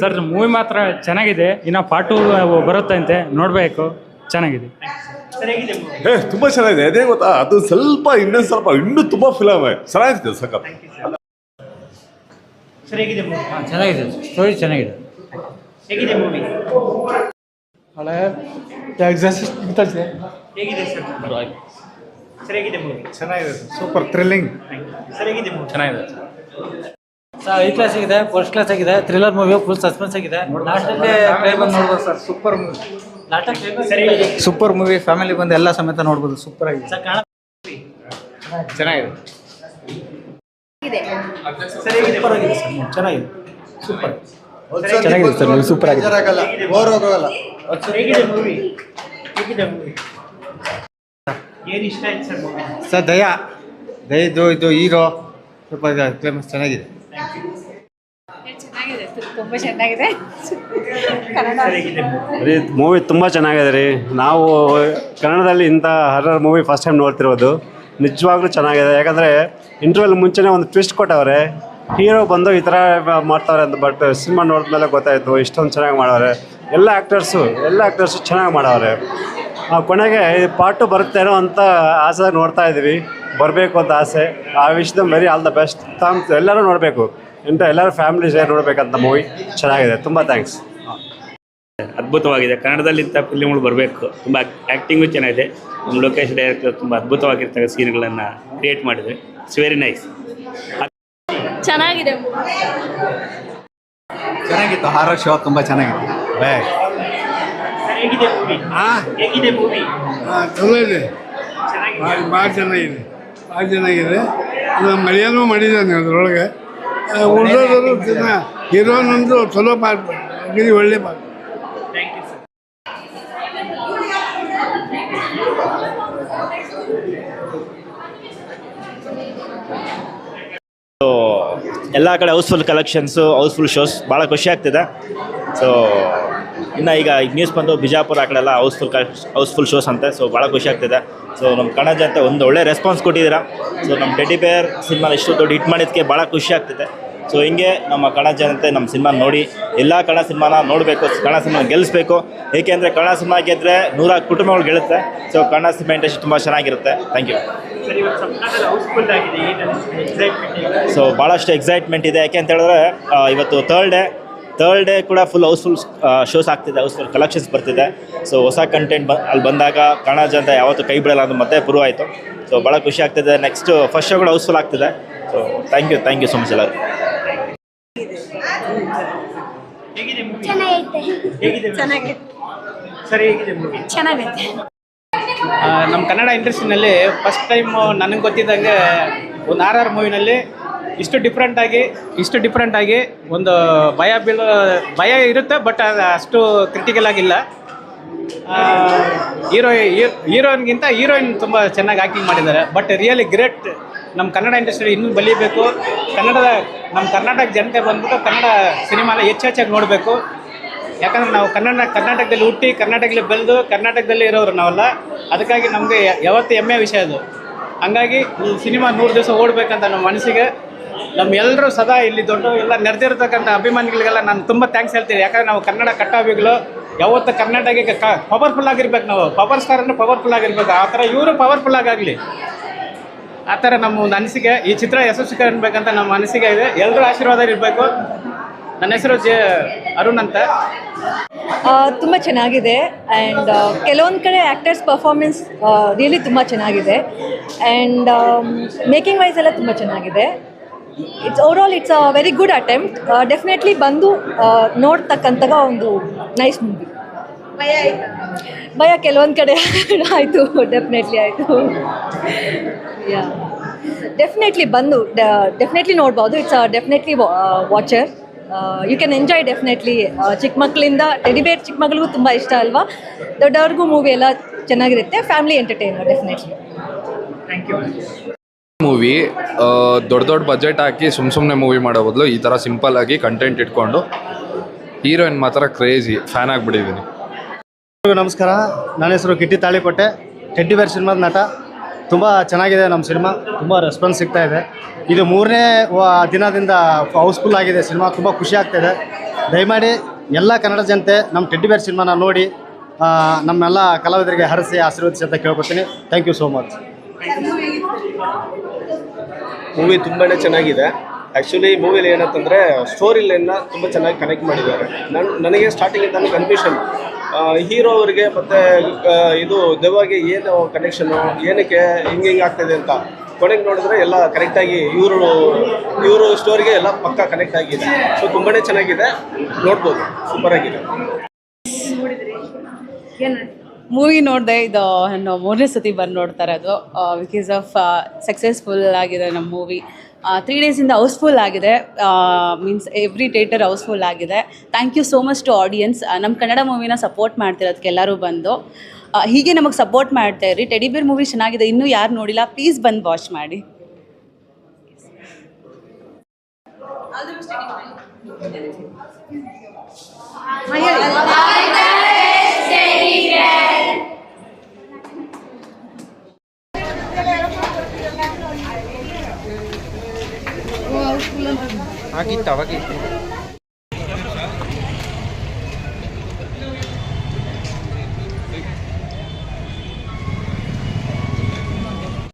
Sir movie ಮಾತ್ರ ಚೆನ್ನಾಗಿದೆ. ಇನ್ನು ಬರುತ್ತೆ ಬರುತ್ತಂತೆ. ನೋಡಬೇಕು. ಚೆನ್ನಾಗಿದೆ? ಏ ತುಂಬ ಚೆನ್ನಾಗಿದೆ. ಅದೇ ಗೊತ್ತಾ? ಅದು ಸ್ವಲ್ಪ ಇನ್ನೊಂದು ಸ್ವಲ್ಪ ಇನ್ನೂ ತುಂಬ ಫಿಲಮ್ ಚೆನ್ನಾಗಿದೆ ಸಖತ್? ಚೆನ್ನಾಗಿದೆ. ಸ್ಟೋರಿ ಚೆನ್ನಾಗಿದೆ. ಹೇಗಿದೆ ಮೂವಿ? ಹಳೆ ಚೆನ್ನಾಗಿದೆ ಸೂಪರ್ ಥ್ರಿಲ್ಲಿಂಗ್ ಚೆನ್ನಾಗಿದೆ. ಸರ್ ಐ ಕ್ಲಾಸ್ ಆಗಿದೆ ಫಸ್ಟ್ ಕ್ಲಾಸ್ ಆಗಿದೆ ಥ್ರಿಲ್ಲರ್ ಮೂವಿ ಫುಲ್ ಸಸ್ಪೆನ್ಸ್ ಆಗಿದೆ. ಲಾಸ್ಟಲ್ಲಿ ಬಂದು ನೋಡ್ಬೋದು sir. Super movie super movie family ಬಂದು ಎಲ್ಲ ಸಮೇತ ನೋಡ್ಬೋದು. ಸೂಪರ್ ಆಗಿದೆ. ಸರ್ ಕಾಣ ಚೆನ್ನಾಗಿದೆ? ಚೆನ್ನಾಗಿದೆ. ಸೂಪರ್ ಚೆನ್ನಾಗಿದೆ ಸರ್ ಮೂವಿ ಸೂಪರ್ ಆಗಿದೆ. ಸರ್ ಹೇಗಿದೆ ಮೂವಿ ಹೇಗಿದೆ ಮೂವಿ ಏನು ಇಷ್ಟ ಆಯ್ತು sir movie sir Daya. Daya ಇದು ಹೀರೋ ಸ್ವಲ್ಪ ಚೆನ್ನಾಗಿದೆ ಚೆನ್ನಾಗಿದೆ. ತುಂಬ ಚೆನ್ನಾಗಿದೆ? ರೀ ಮೂವಿ ತುಂಬ ಚೆನ್ನಾಗಿದೆ ರೀ. ನಾವು ಕನ್ನಡದಲ್ಲಿ ಇಂಥ ಹರರ್ ಮೂವಿ ಫಸ್ಟ್ ಟೈಮ್ ನೋಡ್ತಿರೋದು. ನಿಜವಾಗ್ಲೂ ಚೆನ್ನಾಗಿದೆ. ಯಾಕಂದರೆ ಇಂಟರ್ವ್ಯೂಲ್ ಮುಂಚೆನೇ ಒಂದು ಟ್ವಿಸ್ಟ್ ಕೊಟ್ಟವ್ರೆ. ಹೀರೋ ಬಂದು ಈ ಥರ ಮಾಡ್ತಾವ್ರೆ ಅಂತ ಬಟ್ ಸಿನಿಮಾ ನೋಡಿದ್ಮೇಲೆ ಗೊತ್ತಾಯಿತು ಇಷ್ಟೊಂದು ಚೆನ್ನಾಗಿ ಮಾಡವ್ರೆ. ಎಲ್ಲ ಆ್ಯಕ್ಟರ್ಸು ಎಲ್ಲ ಆ್ಯಕ್ಟರ್ಸು ಚೆನ್ನಾಗಿ ಮಾಡವ್ರೆ. ಆ ಕೊನೆಗೆ ಪಾಟು ಬರುತ್ತೇನೋ ಅಂತ ಆಸೆ ನೋಡ್ತಾ ಇದ್ದೀವಿ. ಬರಬೇಕು ಅಂತ ಆಸೆ. ಆ ವಿಷಯದ very all the best thanks ಎಲ್ಲರೂ ನೋಡಬೇಕು. ಇಂಥ ಎಲ್ಲರೂ ಫ್ಯಾಮಿಲಿ ಸೇರಿ ನೋಡಬೇಕಂತ ಮೂವಿ ಚೆನ್ನಾಗಿದೆ. ತುಂಬ ಥ್ಯಾಂಕ್ಸ್ ಅದ್ಭುತವಾಗಿದೆ. ಕನ್ನಡದಲ್ಲಿ ಇಂಥ ಫಿಲ್ಮ್ಗಳು ಬರಬೇಕು. ತುಂಬ ಆ್ಯಕ್ಟಿಂಗು ಚೆನ್ನಾಗಿದೆ. ನಮ್ಮ ಲೋಕೇಶ್ ಡೈರೆಕ್ಟರ್ ತುಂಬ ಅದ್ಭುತವಾಗಿರ್ತಕ್ಕ ಸೀನ್ಗಳನ್ನು ಕ್ರಿಯೇಟ್ ಮಾಡಿದೆ ಇಟ್ಸ್ ವೆರಿ ನೈಸ್ ಚೆನ್ನಾಗಿದೆ. ಚೆನ್ನಾಗಿತ್ತು. ಹಾರರ್ ಶೋ ತುಂಬ ಚೆನ್ನಾಗಿತ್ತು. ಬಾಯ್ ಹೇಗಿದೆ ಮೂವಿ ಹೇಗಿದೆ ಮೂವಿ ಚಲೋ ಇದೆ ಭಾಳ ಭಾಳ ಚೆನ್ನಾಗಿದೆ. ಭಾಳ ಚೆನ್ನಾಗಿದೆ. ಅದು ಮಳೆಯನ್ನು ಮಾಡಿದ್ದಾನೆ ಅದರೊಳಗೆ. ಉಳಿದೋದ್ರು ದಿನ ಹೀರೋನಂದು ಚಲೋ ಪಾತ್ರ. ಅಗದಿ ಒಳ್ಳೆ ಪಾತ್ರ. ಥ್ಯಾಂಕ್ ಯು ಸರ್ ಎಲ್ಲ ಕಡೆ ಹೌಸ್ಫುಲ್ ಕಲೆಕ್ಷನ್ಸು ಹೌಸ್ಫುಲ್ ಶೋಸ್ ಭಾಳ ಖುಷಿ ಆಗ್ತಿದೆ. ಸೊ ಇನ್ನು ಈಗ ಈಗ ನ್ಯೂಸ್ ಬಂದು ಬಿಜಾಪುರ ಆ ಕಡೆ ಎಲ್ಲ ಹೌಸ್ಫುಲ್ ಹೌಸ್ಫುಲ್ ಶೋಸ್ ಅಂತೆ. ಸೊ ಭಾಳ ಖುಷಿ ಆಗ್ತಿದೆ. ಸೊ ನಮ್ಮ ಕನ್ನಡ ಜನತೆ ಒಂದು ಒಳ್ಳೆ ರೆಸ್ಪಾನ್ಸ್ ಕೊಟ್ಟಿದ್ದೀರಾ. ಸೊ ನಮ್ಮ ಟೆಡಿ ಬೇರ್ ಸಿನಿಮಾ ಇಷ್ಟು ದೊಡ್ಡ ಹಿಟ್ ಮಾಡಿದ್ದಕ್ಕೆ ಭಾಳ ಖುಷಿ ಆಗ್ತಿದೆ. ಸೊ ಹಿಂಗೆ ನಮ್ಮ ಕನ್ನಡ ಜನತೆ ನಮ್ಮ ಸಿನಿಮಾ ನೋಡಿ ಎಲ್ಲ ಕನ್ನಡ ಸಿನಿಮಾನ ನೋಡಬೇಕು ಕನ್ನಡ ಸಿನಿಮಾ ಗೆಲ್ಲಿಸ್ಬೇಕು ಏಕೆಂದರೆ ಕನ್ನಡ ಸಿನಿಮಾ ಗೆದ್ದರೆ ನೂರ ಕುಟುಂಬಗಳು ಗೆಲ್ಲುತ್ತೆ ಸೊ ಕನ್ನಡ ಸಿನಿಮಾ ಇಂಡಸ್ಟ್ರಿ ತುಂಬ ಚೆನ್ನಾಗಿರುತ್ತೆ. ಥ್ಯಾಂಕ್ ಯು ಸೊ ಭಾಳಷ್ಟು ಎಕ್ಸೈಟ್ಮೆಂಟ್ ಇದೆ. ಯಾಕೆ ಅಂತ ಹೇಳಿದ್ರೆ ಇವತ್ತು ಥರ್ಡ್ ಡೇ ಥರ್ಡ್ ಡೇ ಕೂಡ ಫುಲ್ ಹೌಸ್ಫುಲ್ ಶೋಸ್ ಆಗ್ತಿದೆ ಹೌಸ್ಫುಲ್ ಕಲೆಕ್ಷನ್ಸ್ ಬರ್ತಿದೆ. ಸೊ ಹೊಸ ಕಂಟೆಂಟ್ ಬ ಅಲ್ಲಿ ಬಂದಾಗ ಕಣಜ ಅಂತ ಯಾವತ್ತೂ ಕೈ ಬಿಡಲ್ಲ ಅಂತ ಮತ್ತೆ ಪ್ರೂವ್ ಆಯಿತು. ಸೊ ಭಾಳ ಖುಷಿ ಆಗ್ತಿದೆ. ನೆಕ್ಸ್ಟ್ ಫಸ್ಟ್ ಶೋ ಕೂಡ ಹೌಸ್ಫುಲ್ ಆಗ್ತಿದೆ. So thank you thank you so much ಎಲ್ಲರೂ. ಹೇಗಿದೆ ಮೂವಿ ಚೆನ್ನಾಗೈತೆ. ಹೇಗಿದೆ ಚೆನ್ನಾಗಿದೆ ಸರ್ ಹೇಗಿದೆ ಮೂವಿ ಚೆನ್ನಾಗೈತೆ. ನಮ್ಮ ಕನ್ನಡ ಇಂಡಸ್ಟ್ರಿನಲ್ಲಿ ಫಸ್ಟ್ ಟೈಮ್ ನನಗೆ ಗೊತ್ತಿದ್ದಂಗೆ ಒಂದು ಆರ್ ಆರ್ ಮೂವಿನಲ್ಲಿ ಇಷ್ಟು ಡಿಫ್ರೆಂಟಾಗಿ ಇಷ್ಟು ಡಿಫ್ರೆಂಟಾಗಿ ಒಂದು ಭಯ ಬೀಳೋ, ಭಯ ಇರುತ್ತೆ ಬಟ್ ಅದು ಅಷ್ಟು ಕ್ರಿಟಿಕಲ್ ಆಗಿಲ್ಲ. ಹೀರೋ ಹೀರೋಯಿನ್ಗಿಂತ ಹೀರೋಯಿನ್ ತುಂಬ ಚೆನ್ನಾಗಿ ಆ್ಯಕ್ಟಿಂಗ್ ಮಾಡಿದ್ದಾರೆ. ಬಟ್ ರಿಯಲಿ ಗ್ರೇಟ್ ನಮ್ಮ ಕನ್ನಡ ಇಂಡಸ್ಟ್ರಿ ಇನ್ನೂ ಬಲಿಬೇಕು ಕನ್ನಡದ ನಮ್ಮ ಕರ್ನಾಟಕ ಜನತೆ ಬಂದ್ಬಿಟ್ಟು ಕನ್ನಡ ಸಿನಿಮಾನ ಹೆಚ್ಚು ಹೆಚ್ಚಾಗಿ ನೋಡಬೇಕು. ಯಾಕಂದ್ರೆ ನಾವು ಕನ್ನಡ, ಕರ್ನಾಟಕದಲ್ಲಿ ಹುಟ್ಟಿ, ಕರ್ನಾಟಕದಲ್ಲಿ ಬೆಳೆದು, ಕರ್ನಾಟಕದಲ್ಲಿ ಇರೋರು ನಾವಲ್ಲ. ಅದಕ್ಕಾಗಿ ನಮಗೆ ಯಾವತ್ತೂ ಹೆಮ್ಮೆ ವಿಷಯ ಅದು. ಹಂಗಾಗಿ ಈ ಸಿನಿಮಾ ನೂರು ದಿವಸ ಓಡಬೇಕಂತ ನಮ್ಮ ಮನಸ್ಸಿಗೆ. ನಮ್ಮ ಎಲ್ಲರೂ ಸದಾ ಇಲ್ಲಿ ದೊಡ್ಡ ಎಲ್ಲ ನೆರೆದಿರ್ತಕ್ಕಂಥ ಅಭಿಮಾನಿಗಳಿಗೆಲ್ಲ ನಾನು ತುಂಬ ಥ್ಯಾಂಕ್ಸ್ ಹೇಳ್ತೀನಿ. ಯಾಕಂದ್ರೆ ನಾವು ಕನ್ನಡ ಕಟ್ಟಾವಿಗಳು, ಯಾವತ್ತು ಕರ್ನಾಟಕಕ್ಕೆ ಕ ಪವರ್ಫುಲ್ ಆಗಿರ್ಬೇಕು ನಾವು. ಪವರ್ ಸ್ಟಾರ್ ಅಂದರೆ ಪವರ್ಫುಲ್ ಆಗಿರ್ಬೇಕು. ಆ ಥರ ಇವರು ಪವರ್ಫುಲ್ ಆಗಾಗಲಿ ಆ ಥರ ನಮ್ಮ ಒಂದು ಅನಿಸಿಕೆ. ಈ ಚಿತ್ರ ಯಶಸ್ವಿ ಕಾಣಬೇಕಂತ ನಮ್ಮ ಅನಿಸಿಕೆ ಇದೆ. ಎಲ್ಲರೂ ಆಶೀರ್ವಾದ ಇರಬೇಕು. ನನ್ನ ಹೆಸರು ಜೆ, ಅರುಣ್ ಅಂತ. ತುಂಬ ಚೆನ್ನಾಗಿದೆ. ಆ್ಯಂಡ್ ಕೆಲವೊಂದು ಕಡೆ ಆ್ಯಕ್ಟರ್ಸ್ ಪರ್ಫಾರ್ಮೆನ್ಸ್ ರಿಯಲಿ ತುಂಬ ಚೆನ್ನಾಗಿದೆ. ಆ್ಯಂಡ್ ಮೇಕಿಂಗ್ ವೈಸ್ ಎಲ್ಲ ತುಂಬ ಚೆನ್ನಾಗಿದೆ. It's over all it's a very good attempt definitely ಬಂದು ನೋಡ್ತಕ್ಕಂಥ ನೋಡ್ತಕ್ಕಂತಹ ಒಂದು ನೈಸ್ ಮೂವಿ ಭಯ ಕೆಲವೊಂದು ಕಡೆ ಆಯಿತು ಡೆಫಿನೆಟ್ಲಿ ಆಯಿತು. ಯಾ ಡೆಫಿನೆಟ್ಲಿ ಬಂದು ಡೆಫಿನೆಟ್ಲಿ ನೋಡ್ಬೋದು. It's definitely watcher you can enjoy definitely ಚಿಕ್ಕ ಮಕ್ಕಳಿಂದ ಟೆಡಿಬೇರ್ ಚಿಕ್ಕ ಮಕ್ಕಳಿಗೂ ತುಂಬ ಇಷ್ಟ ಅಲ್ವಾ? ದೊಡ್ಡವ್ರಿಗೂ ಮೂವಿ ಎಲ್ಲ ಚೆನ್ನಾಗಿರುತ್ತೆ. Family entertainer definitely thank you movie ದೊಡ್ಡ ದೊಡ್ಡ ಬಜೆಟ್ ಹಾಕಿ ಸುಮ್ ಸುಮ್ಮನೆ ಮೂವಿ ಮಾಡೋ ಬದಲು ಈ ಸಿಂಪಲ್ ಆಗಿ ಕಂಟೆಂಟ್ ಇಟ್ಕೊಂಡು ಹೀರೋಯಿನ್ ಮಾತ್ರ ಕ್ರೇಜಿ ಫ್ಯಾನ್ ಆಗಿಬಿಟ್ಟಿದ್ದೀನಿ ನಮಸ್ಕಾರ. ನನ್ನ ಹೆಸರು ಕಿಟ್ಟಿ ತಾಳಿಕೋಟೆ. ಟೆಡ್ಡಿ ಬೇರ್ ಸಿನಿಮಾದ ನಟ. ತುಂಬ ಚೆನ್ನಾಗಿದೆ ನಮ್ಮ ಸಿನಿಮಾ. ತುಂಬ ರೆಸ್ಪಾನ್ಸ್ ಸಿಗ್ತಾ ಇದೆ. ಇದು ಮೂರನೇ ದಿನದಿಂದ ಹೌಸ್ಫುಲ್ ಆಗಿದೆ ಸಿನಿಮಾ. ತುಂಬ ಖುಷಿ ಆಗ್ತಾಯಿದೆ ದಯಮಾಡಿ ಎಲ್ಲ ಕನ್ನಡ ಜನತೆ ನಮ್ಮ ಟೆಡ್ಡಿ ಬೇರ್ ಸಿನಿಮಾನ ನೋಡಿ ನಮ್ಮೆಲ್ಲ ಕಲಾವಿದರಿಗೆ ಹರಸಿ ಆಶೀರ್ವದಿಸಿ ಅಂತ ಕೇಳ್ಕೊತೀನಿ. Thank you so much movie ತುಂಬಾ ಚೆನ್ನಾಗಿದೆ. ಆ್ಯಕ್ಚುಲಿ ಮೂವಿಲಿ ಏನಂತಂದರೆ ಸ್ಟೋರಿ ಲೈನ್ನ ತುಂಬ ಚೆನ್ನಾಗಿ ಕನೆಕ್ಟ್ ಮಾಡಿದ್ದಾರೆ. ನನ್ನ ನನಗೆ ಸ್ಟಾರ್ಟಿಂಗಿಂದ ಕನ್ಫ್ಯೂಷನ್ ಹೀರೋ ಅವರಿಗೆ ಮತ್ತು ಇದು ದೆವ್ವಾಗೆ ಏನು ಕನೆಕ್ಷನು ಏನಕ್ಕೆ ಹಿಂಗೆ ಹಿಂಗೆ ಆಗ್ತಾಯಿದೆ ಅಂತ ಕೊನೆಗೆ ನೋಡಿದ್ರೆ ಎಲ್ಲ ಕರೆಕ್ಟಾಗಿ ಇವರು ಇವರು ಸ್ಟೋರಿಗೆ ಎಲ್ಲ ಪಕ್ಕ ಕನೆಕ್ಟ್ ಆಗಿದೆ. ಸೊ ತುಂಬಾ ಚೆನ್ನಾಗಿದೆ. ನೋಡ್ಬೋದು. ಸೂಪರ್ ಆಗಿದೆ. ಮೂವಿ ನೋಡಿದೆ ಇದು ನಾನು ಮೂರನೇ ಸತಿ ಬಂದು ನೋಡ್ತಾರೆ ಅದು ಬಿಕಾಸ್ ಆಫ್ ಸಕ್ಸಸ್ಫುಲ್ ಆಗಿದೆ ನಮ್ಮ ಮೂವಿ ತ್ರೀ ಡೇಸಿಂದ ಹೌಸ್ಫುಲ್ ಆಗಿದೆ ಮೀನ್ಸ್ ಎವ್ರಿ ಥಿಯೇಟರ್ ಹೌಸ್ಫುಲ್ ಆಗಿದೆ. Thank you so much to audience ನಮ್ಮ ಕನ್ನಡ ಮೂವಿನ ಸಪೋರ್ಟ್ ಮಾಡ್ತಿರೋದಕ್ಕೆ ಎಲ್ಲರೂ ಬಂದು. ಹೀಗೆ ನಮಗೆ ಸಪೋರ್ಟ್ ಮಾಡ್ತಾ ಇರಿ ಟೆಡಿಬೇರ್ ಮೂವಿ ಚೆನ್ನಾಗಿದೆ, ಇನ್ನೂ ಯಾರು ನೋಡಿಲ್ಲ ಪ್ಲೀಸ್ ಬಂದು ವಾಚ್ ಮಾಡಿ. ಆಗಿತ್ತು ಅವಾಗಿತ್ತು